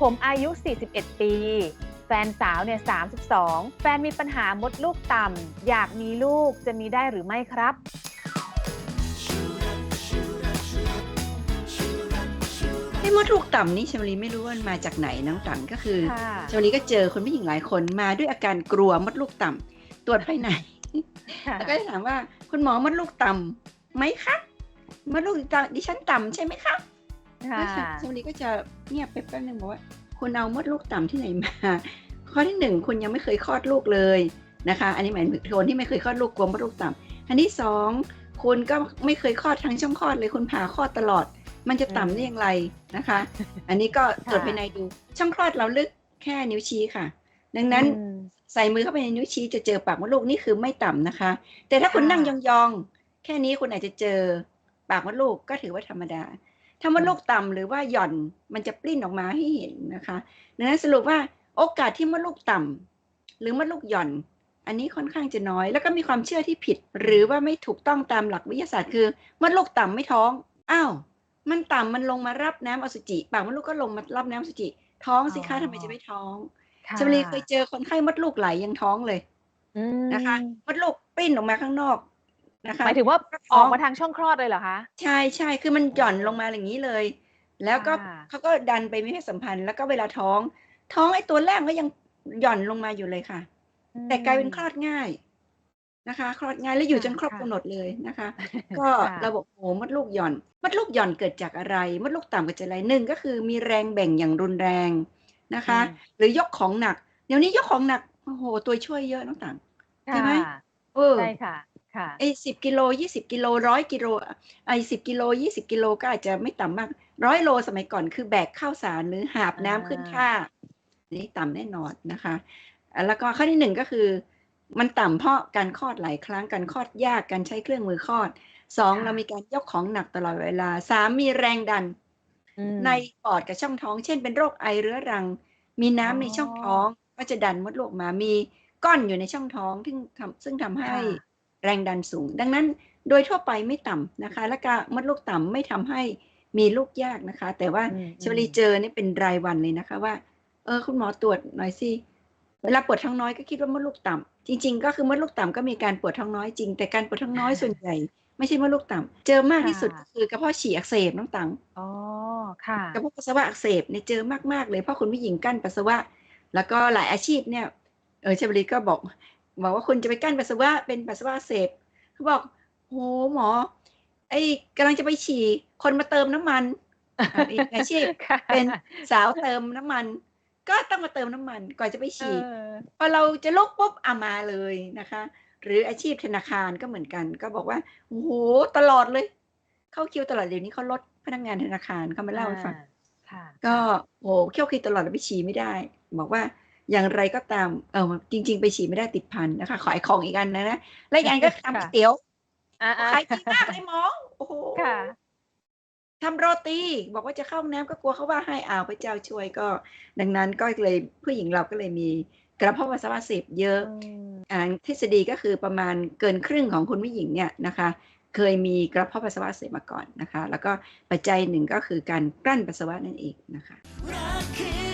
ผมอายุ 41 ปี แฟนสาวเนี่ย 32 แฟนมีปัญหามดลูกต่ำ อยากมีลูกจะมีได้หรือไม่ครับ ไอ้มดลูกต่ำนี่ชมรีไม่รู้ว่ามันมาจากไหนน้องตังก็คือค่ะ ชมรีก็เจอคนผู้หญิงหลายคนมาด้วยอาการกลัวมดลูกต่ำตรวจภายในค่ะแล้วก็จะถามว่าคุณหมอมดลูกต่ำไหมคะมดลูกต่ำดิฉันต่ำใช่ไหมคะ ค่ะแล้วชมรีก็จะเงียบไปแป๊บนึงบอกว่าคุณเอามดลูกต่ำที่ไหนมา ข้อที่หนึ่งคุณยังไม่เคยคลอดลูกเลยนะคะ อันนี้หมายถึงคนที่ไม่เคยคลอดลูกกลัวมดลูกต่ำอันที่สองคุณก็ไม่เคยคลอดทั้งช่องคลอดเลยคุณผ่าคลอดตลอด มันจะต่ำได้อย่างไรนะคะ อันนี้ก็ตรวจภายในดูช่องคลอดเราลึกแค่นิ้วชี้ค่ะ ดังนั้นอืมใส่มือเข้าไปในนิ้วชี้จะเจอปากมดลูกนี่คือไม่ต่ำนะคะ แต่ถ้าคุณค่ะนั่งยองๆแค่นี้คุณอาจจะเจอปากมดลูกก็ถือว่าธรรมดา ถ้ามดลูกต่ำหรือว่าหย่อนมันจะปลิ้นออกมาให้เห็นนะคะดังนั้นสรุปว่าโอกาสที่มดลูกต่ำหรือมดลูกหย่อน อันนี้ค่อนข้างจะน้อย แล้วก็มีความเชื่อที่ผิด หรือว่าไม่ถูกต้องตามหลักวิทยาศาสตร์ คือมดลูกต่ำไม่ท้องอ้าวมันต่ำมันลงมารับน้ำอสุจิปากมดลูกก็ลงมารับน้ำอสุจิ ท้องสิคะทำไมจะไม่ท้องค่ะชมรีเคยเจอคนไข้มดลูกไหลยังท้องเลยอืมนะคะ มดลูกปิ้นออกมาข้างนอก นะคะหมายถึงว่าก็อท้ออกงมาทางช่องคลอดเลยเหรอคะ ใช่ใช่คือมันหย่อนลงมาอย่างนี้เลย แล้วก็ค่ะเขาก็ดันไปมีเพศสัมพันธ์ แล้วก็เวลาท้อง ท้องไอ้ตัวแรกก็ยังหย่อนลงมาอยู่เลยค่ะ แต่กลายเป็นคลอดง่ายนะคะ คลอดง่ายแล้วอยู่จนครบค่ะกำหนดเลยนะคะ ก็ค่ะระบบโหมดลูกหย่อน มดลูกหย่อนเกิดจากอะไร มดลูกต่ำเกิดจากอะไรหนึ่งก็คือมีแรงแบ่งอย่างรุนแรงนะคะอืมหรือยกของหนัก เดี๋ยวนี้ยกของหนักโอ้โหตัวช่วยเยอะน้องต่างใช่ไหมค่ะเออใช่ค่ะค่ะ ไอ้สิบกิโลยี่สิบกิโลร้อยกิโลไอ้สิบกิโลยี่สิบกิโลก็อาจจะไม่ต่ำมากร้อยโลสมัยก่อนคือแบกข้าวสารหรือหาบน้ำอ่าขึ้นท่าอันนี่ต่ำแน่นอนนะคะอะแล้วก็ข้อที่หนึ่งก็คือ มันต่ำเพราะการคลอดหลายครั้งการคลอดยากการใช้เครื่องมือคลอดสองเรามีการยกของหนักตลอดเวลาสามมีแรงดันอืมในปอดกับช่องท้อง เช่นเป็นโรคไอเรื้อรัง มีน้ำอ๋อในช่องท้องก็จะดันมดลูกออกมามีก้อนอยู่ในช่องท้องซึ่งทำซึ่งทำให้ค่ะ แรงดันสูง ดังนั้นโดยทั่วไปไม่ต่ำนะคะ และการมดลูกต่ำไม่ทำให้มีลูกยากนะคะ แต่ว่าอืมชวลีเจอนี่เป็นรายวันเลยนะคะว่า เออคุณหมอตรวจหน่อยสิเวลาปวดท้องน้อยก็คิดว่ามดลูกต่ำจริง ๆ ก็คือมดลูกต่ำก็มีการปวดท้องน้อยจริง แต่การปวดท้องน้อยส่วนใหญ่ไม่ใช่มดลูกต่ำเจอมากที่สุดก็คือกระเพาะฉี่อักเสบน้องตังอ๋อค่ะกระเพาะปัสสาวะอักเสบเนี่ยเจอมากๆเลยเพราะคุณผู้หญิงกั้นปัสสาวะ แล้วก็หลายอาชีพเนี่ยเออชบรีก็บอก บอกว่าคุณจะไปกั้นปัสสาวะเป็นปัสสาวะอักเสบเขาบอกโหหมอ ไอ้กำลังจะไปฉี่ คนมาเติมน้ำมันอะอีกอาชีพค่ะเป็นสาวเติมน้ำมัน ก็ต้องมาเติมน้ำมันก่อนจะไปฉี่เออพอเราจะลุกปุ๊บอามาเลยนะคะ หรืออาชีพธนาคารก็เหมือนกัน ก็บอกว่าโอ้โหตลอดเลย เข้าคิวตลอดเดี๋ยวนี้เขาลดพนักงานธนาคารเขามาเล่าให้ฟังอ่ค่ะก็โหเขี้ยวคิวตลอดแล้วไปฉี่ไม่ได้ บอกว่า อย่างไรก็ตามเออจริง ๆ ไปฉี่ไม่ได้ติดพันนะคะ ขายของอีกอันนะนะและอีกอันก็ทำก๋วยเตี๋ยวอ่าขายดีมากเลยหมอโอ้โหค่ะทำโรตี บอกว่าจะเข้าห้องน้ำก็กลัวเขาว่าให้อ้าวพระเจ้าช่วยก็ ดังนั้นก็เลยผู้หญิงเราก็เลยมีกระเพาะปัสสาวะอักเสบเยอะอ่าทฤษฎีก็คือประมาณเกินครึ่งของคุณผู้หญิงเนี่ยนะคะ เคยมีกระเพาะปัสสาวะอักเสบมาก่อนนะคะ แล้วก็ปัจจัยหนึ่งก็คือการกลั้นปัสสาวะนั่นเองนะคะรักคือ